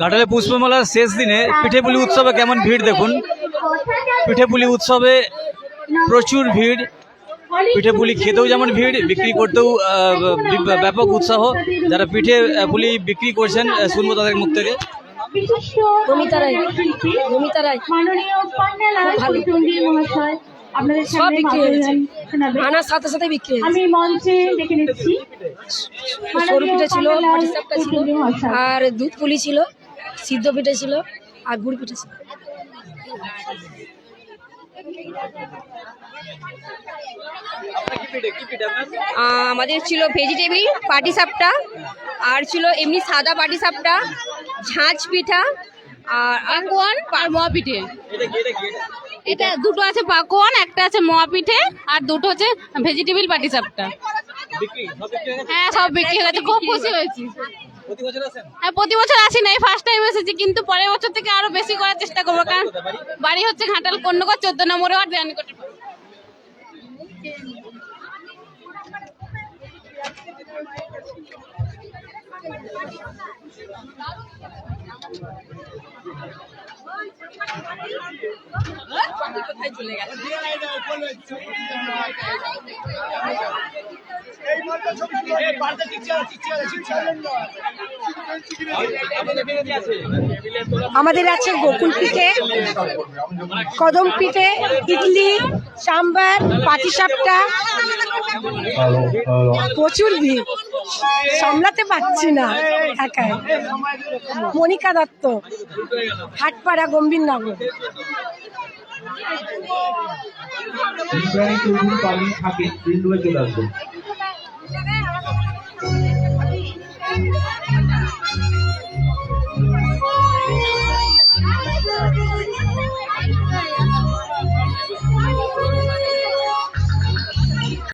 ঘাটালে পুষ্পমেলার শেষ দিনে পিঠেপুলি উৎসবে কেমন ভিড় দেখুন? পিঠেপুলি উৎসবে প্রচুর ভিড়। পিঠেপুলি খেতেও যেমন ভিড় বিক্রি করতেও ব্যাপক উৎসাহ। যারা পিঠে পুলি বিক্রি করছেন শুনব তাদের মুখ থেকে। আপনাদের সব সামনে বিক্রি হয়ে শোনাবেন। আনার সাথে সাথে বিক্রি হয়ে। আমি মঞ্চে ডেকে নিচ্ছি। সরু পিঠে ছিল পাটিসাপটা ছিল আর দুধ পুলি ছিল সিদ্ধ পিঠে ছিল আর গুড় পিঠে ছিল আমাদের ছিল ভেজিটেবিল পাটিসাপটা আর ছিল এমনি সাদা পাটিসাপটা ঝাঁঝ পিঠা আর পাকোয়ান আর মোয়া পিঠে এটা দুটো আছে পাকোয়ান একটা আছে মোয়া পিঠে আর দুটো হচ্ছে ভেজিটেবিল পাটিসাপটা হ্যাঁ সব বিক্রি হয়ে গেছে খুব খুশি হয়েছি। হ্যাঁ প্রতি বছর আসি নাই ফার্স্ট টাইম এসেছি কিন্তু পরের বছর থেকে আরও বেশি করার চেষ্টা করব কারণ বাড়ি? হচ্ছে ঘাটাল কন্যকর চোদ্দ নম্বরে আর দেয়ানিকোটে আমাদের আছে গোকুল পিঠে কদম পিঠে ইডলি সাম্বার পাটিসাপটা প্রচুর ভিড়। সামলাতে পারছি না একাই। মনিকা দত্ত হাটপাড়া গম্ভীরনগর। ইব্রাহিম চৌধুরী পালিয়ে থাকে তিন চলে আসবে।